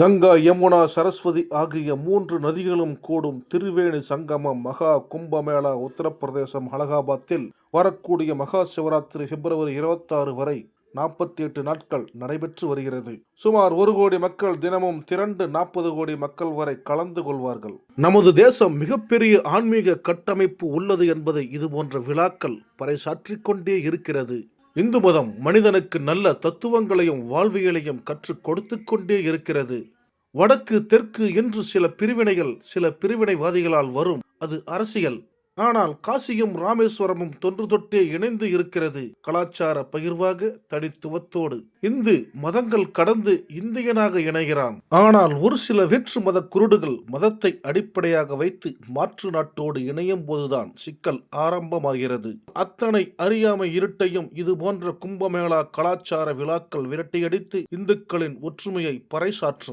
கங்கா யமுனா சரஸ்வதி ஆகிய மூன்று நதிகளும் கூடும் திருவேணி சங்கமம் மகா கும்பமேளா உத்தரப்பிரதேசம் அலகாபாத்தில் வரக்கூடிய மகா சிவராத்திரி பிப்ரவரி இருபத்தாறு வரை நாற்பத்தி எட்டு நாட்கள் நடைபெற்று வருகிறது. சுமார் ஒரு கோடி மக்கள் தினமும் திரண்டு நாற்பது கோடி மக்கள் வரை கலந்து கொள்வார்கள். நமது தேசம் மிகப்பெரிய ஆன்மீக கட்டமைப்பு உள்ளது என்பதை இது போன்ற விழாக்கள் பறைசாற்றிக் கொண்டே இருக்கிறது. இந்து மதம் மனிதனுக்கு நல்ல தத்துவங்களையும் வாழ்வியலையும் கற்றுக் கொடுத்து கொண்டே இருக்கிறது. வடக்கு தெற்கு என்று சில பிரிவினைகள் சில பிரிவினைவாதிகளால் வரும். அது அரசியல். ஆனால் காசியும் ராமேஸ்வரமும் தொன்று தொட்டே இணைந்து இருக்கிறது. கலாச்சார பகிர்வாக தனித்துவத்தோடு இந்து மதங்கள் கடந்து இந்தியனாக இணைகிறான். ஆனால் ஒரு சில வேற்று மத குருடுகள் மதத்தை அடிப்படையாக வைத்து மாற்று நாட்டோடு இணையும் போதுதான் சிக்கல் ஆரம்பமாகிறது. அத்தனை அறியாமை இருட்டையும் இது போன்ற கும்பமேளா கலாச்சார விழாக்கள் விரட்டியடித்து இந்துக்களின் ஒற்றுமையை பறைசாற்றும்.